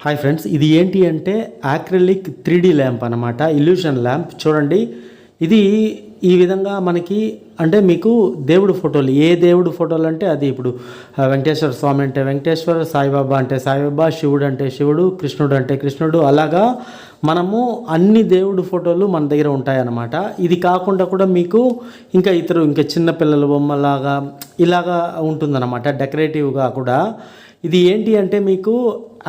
Hi friends ఇది ఏంటి అంటే యాక్రిలిక్ త్రీ డీ ల్యాంప్ అనమాట ఇల్యూషన్ ల్యాంప్ చూడండి ఇది ఈ విధంగా మనకి అంటే మీకు దేవుడు ఫోటోలు ఏ దేవుడు ఫోటోలు అంటే అది ఇప్పుడు వెంకటేశ్వర స్వామి అంటే వెంకటేశ్వర సాయిబాబా అంటే సాయిబాబా శివుడు అంటే శివుడు కృష్ణుడు అంటే కృష్ణుడు అలాగా మనము అన్ని దేవుడు ఫోటోలు మన దగ్గర ఉంటాయన్నమాట. ఇది కాకుండా కూడా మీకు ఇంకా ఇతరు ఇంకా చిన్నపిల్లల బొమ్మలాగా ఇలాగా ఉంటుందన్నమాట డెకరేటివ్గా కూడా. ఇది ఏంటి అంటే మీకు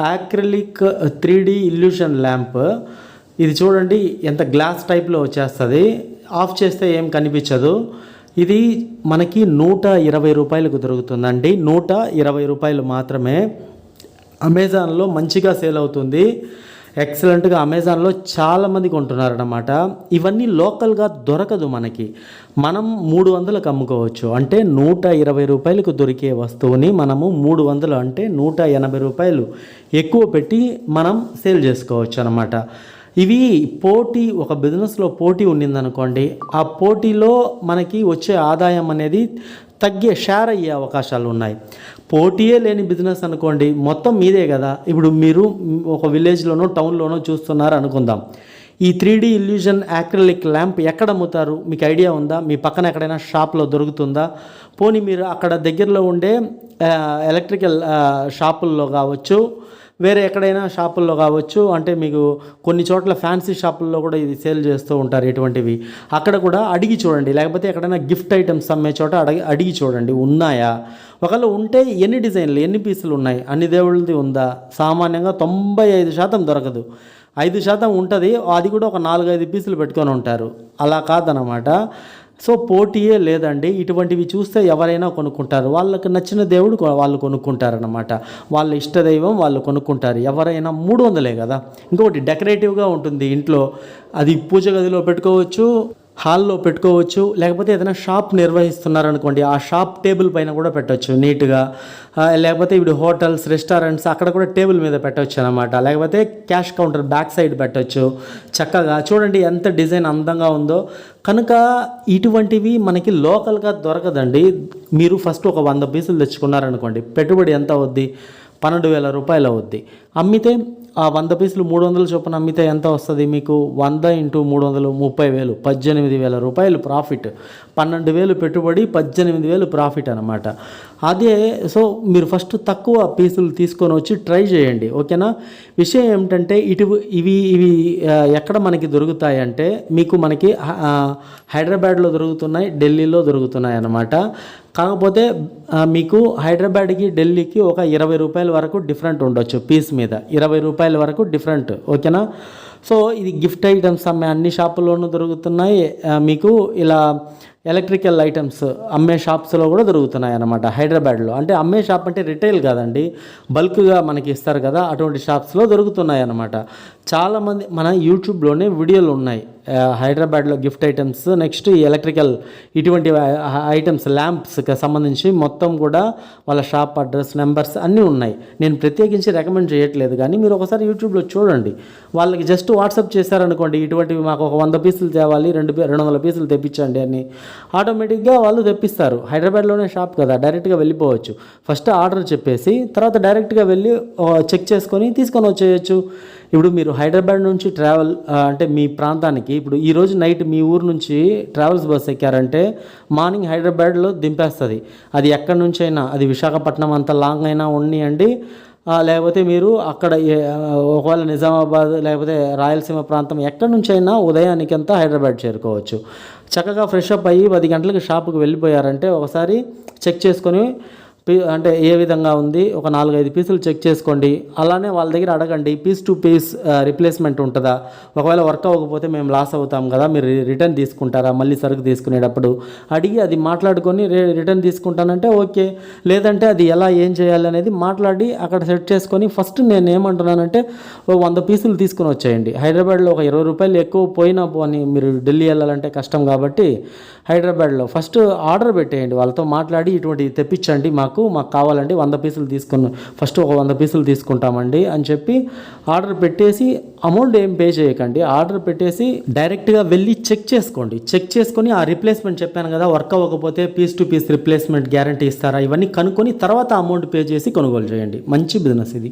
acrylic three D illusion lamp ఇది చూడండి ఎంత గ్లాస్ టైప్లో వచ్చేస్తుంది. ఆఫ్ చేస్తే ఏం కనిపించదు. ఇది మనకి నూట ఇరవై రూపాయలకు దొరుకుతుందండి. నూట ఇరవై రూపాయలు మాత్రమే అమెజాన్లో మంచిగా సేల్ అవుతుంది. ఎక్సలెంట్గా అమెజాన్లో చాలామంది కొంటున్నారన్నమాట. ఇవన్నీ లోకల్గా దొరకదు మనకి. మనం మూడు వందలకు అమ్ముకోవచ్చు. అంటే నూట ఇరవై రూపాయలకు దొరికే వస్తువుని మనము మూడు వందలు అంటే నూట ఎనభై రూపాయలు ఎక్కువ పెట్టి మనం సేల్ చేసుకోవచ్చు అనమాట ఇవి పోటీ ఒక బిజినెస్లో పోటీ ఉండిందనుకోండి ఆ పోటీలో మనకి వచ్చే ఆదాయం అనేది తగ్గే షేర్ అయ్యే అవకాశాలు ఉన్నాయి. పోటీయే లేని బిజినెస్ అనుకోండి మొత్తం మీదే కదా. ఇప్పుడు మీరు ఒక విలేజ్లోనో టౌన్లోనో చూస్తున్నారు అనుకుందాం. ఈ three D illusion acrylic lamp ఎక్కడ అమ్ముతారు? మీకు ఐడియా ఉందా? మీ పక్కన ఎక్కడైనా షాప్లో దొరుకుతుందా? పోనీ మీరు అక్కడ దగ్గరలో ఉండే ఎలక్ట్రికల్ షాపుల్లో కావచ్చు వేరే ఎక్కడైనా షాపుల్లో కావచ్చు అంటే మీకు కొన్ని చోట్ల ఫ్యాన్సీ షాపుల్లో కూడా ఇది సేల్ చేస్తూ ఉంటారు ఇటువంటివి. అక్కడ కూడా అడిగి చూడండి. లేకపోతే ఎక్కడైనా గిఫ్ట్ ఐటమ్స్ అమ్మే చోట అడిగి అడిగి చూడండి. ఉన్నాయా? ఒకవేళ ఉంటే ఎన్ని డిజైన్లు ఎన్ని పీసులు ఉన్నాయి? అన్ని దేవుళ్ళది ఉందా? సామాన్యంగా తొంభై ఐదు శాతం దొరకదు. ఐదు శాతం ఉంటుంది. అది కూడా ఒక నాలుగైదు పీసులు పెట్టుకొని ఉంటారు. అలా కాదనమాట సో పోటీయే లేదండి. ఇటువంటివి చూస్తే ఎవరైనా కొనుక్కుంటారు. వాళ్ళకి నచ్చిన దేవుడు వాళ్ళు కొనుక్కుంటారనమాట వాళ్ళ ఇష్టదైవం వాళ్ళు కొనుక్కుంటారు. ఎవరైనా మూడు వందలే కదా. ఇంకొకటి డెకరేటివ్గా ఉంటుంది ఇంట్లో. అది పూజ గదిలో పెట్టుకోవచ్చు. హాల్లో పెట్టుకోవచ్చు లేకపోతే ఏదైనా షాప్ నిర్వహిస్తున్నారనుకోండి ఆ షాప్ టేబుల్ పైన కూడా పెట్టవచ్చు నీట్గా. లేకపోతే ఇప్పుడు హోటల్స్ రెస్టారెంట్స్ అక్కడ కూడా టేబుల్ మీద పెట్టవచ్చు అనమాట లేకపోతే క్యాష్ కౌంటర్ బ్యాక్ సైడ్ పెట్టవచ్చు చక్కగా చూడండి ఎంత డిజైన్ అందంగా ఉందో. కనుక ఇటువంటివి మనకి లోకల్గా దొరకదండి. మీరు ఫస్ట్ ఒక వంద పీసులు తెచ్చుకున్నారనుకోండి పెట్టుబడి ఎంత అవుద్ది? పన్నెండు వేల రూపాయలు అవుద్ది. అమ్మితే ఆ వంద పీసులు మూడు వందల చొప్పున అమ్మితే ఎంత వస్తుంది మీకు? వంద ఇంటూ మూడు వందలు ముప్పై వేలు పద్దెనిమిది వేల రూపాయలు ప్రాఫిట్. పన్నెండు వేలు పెట్టుబడి పద్దెనిమిది వేలు ప్రాఫిట్ అనమాట అదే సో మీరు ఫస్ట్ తక్కువ పీసులు తీసుకొని వచ్చి ట్రై చేయండి ఓకేనా? విషయం ఏమిటంటే ఇటు ఇవి ఇవి ఎక్కడ మనకి దొరుకుతాయి అంటే మీకు మనకి హైదరాబాద్లో దొరుకుతున్నాయి ఢిల్లీలో దొరుకుతున్నాయి అన్నమాట కాకపోతే మీకు హైదరాబాద్కి ఢిల్లీకి ఒక ఇరవై రూపాయల వరకు డిఫరెంట్ ఉండొచ్చు పీస్ మీద. ఇరవై రూపాయల వరకు డిఫరెంట్ ఓకేనా? సో ఇది గిఫ్ట్ ఐటమ్స్ అమ్మే అన్ని షాపుల్లోనూ దొరుకుతున్నాయి. మీకు ఇలా ఎలక్ట్రికల్ ఐటమ్స్ అమ్మే షాప్స్లో కూడా దొరుకుతున్నాయి అన్నమాట హైదరాబాద్లో. అంటే అమ్మే షాప్ అంటే రిటైల్ కాదండి బల్క్గా మనకి ఇస్తారు కదా అటువంటి షాప్స్లో దొరుకుతున్నాయి అన్నమాట. చాలామంది మన యూట్యూబ్లోనే వీడియోలు ఉన్నాయి. హైదరాబాద్లో గిఫ్ట్ ఐటమ్స్. నెక్స్ట్ ఈ ఎలక్ట్రికల్ ఇటువంటి ఐటమ్స్ ల్యాంప్స్కి సంబంధించి మొత్తం కూడా వాళ్ళ షాప్ అడ్రస్ నెంబర్స్ అన్నీ ఉన్నాయి. నేను ప్రత్యేకించి రికమెండ్ చేయట్లేదు కానీ మీరు ఒకసారి యూట్యూబ్లో చూడండి. వాళ్ళకి జస్ట్ వాట్సాప్ చేశారనుకోండి ఇటువంటివి మాకు ఒక వంద పీసులు తేవాలి రెండు రెండు వందల పీసులు తెప్పించండి అని ఆటోమేటిక్గా వాళ్ళు తెప్పిస్తారు. హైదరాబాద్లోనే షాప్ కదా డైరెక్ట్గా వెళ్ళిపోవచ్చు. ఫస్ట్ ఆర్డర్ చెప్పేసి తర్వాత డైరెక్ట్గా వెళ్ళి చెక్ చేసుకొని తీసుకొని వచ్చేయచ్చు. ఇప్పుడు మీరు హైదరాబాద్ నుంచి ట్రావెల్ అంటే మీ ప్రాంతానికి ఇప్పుడు ఈరోజు నైట్ మీ ఊరు నుంచి ట్రావెల్స్ బస్ ఎక్కారంటే మార్నింగ్ హైదరాబాద్లో దింపేస్తుంది. అది ఎక్కడి నుంచి అయినా అది విశాఖపట్నం అంత లాంగ్ అయినా ఉండనియండి లేకపోతే మీరు అక్కడ ఒకవేళ నిజామాబాద్ లేకపోతే రాయలసీమ ప్రాంతం ఎక్కడి నుంచి అయినా ఉదయానికి అంతా హైదరాబాద్ చేరుకోవచ్చు. చక్కగా ఫ్రెష్ అప్ అయ్యి పది గంటలకు షాపుకి వెళ్ళిపోయారంటే ఒకసారి చెక్ చేసుకొని అంటే ఏ విధంగా ఉంది ఒక నాలుగైదు పీసులు చెక్ చేసుకోండి. అలానే వాళ్ళ దగ్గర అడగండి పీస్ టు పీస్ రిప్లేస్మెంట్ ఉంటుందా? ఒకవేళ వర్క్ అవ్వకపోతే మేము లాస్ అవుతాం కదా మీరు రిటర్న్ తీసుకుంటారా? మళ్ళీ సరుకు తీసుకునేటప్పుడు అడిగి అది మాట్లాడుకొని రిటర్న్ తీసుకుంటానంటే ఓకే. లేదంటే అది ఎలా ఏం చేయాలి అనేది మాట్లాడి అక్కడ సెట్ చేసుకొని ఫస్ట్ నేను ఏమంటున్నానంటే ఓ వంద పీసులు తీసుకుని వచ్చేయండి. హైదరాబాద్లో ఒక ఇరవై రూపాయలు ఎక్కువ పోయినా పోని మీరు ఢిల్లీ వెళ్ళాలంటే కష్టం కాబట్టి హైదరాబాద్లో ఫస్ట్ ఆర్డర్ పెట్టేయండి. వాళ్ళతో మాట్లాడి ఇటువంటివి తెప్పించండి మాకు. మాకు కావాలండి వంద పీసులు తీసుకుని ఫస్ట్ ఒక వంద పీసులు తీసుకుంటామండి అని చెప్పి ఆర్డర్ పెట్టేసి అమౌంట్ ఏం పే చేయకండి. ఆర్డర్ పెట్టేసి డైరెక్ట్గా వెళ్ళి చెక్ చేసుకోండి. చెక్ చేసుకొని ఆ రిప్లేస్మెంట్ చెప్పాను కదా వర్క్ అవ్వకపోతే piece to piece replacement guarantee ఇస్తారా? ఇవన్నీ కనుక్కొని తర్వాత అమౌంట్ పే చేసి కొనుగోలు చేయండి. మంచి బిజినెస్ ఇది.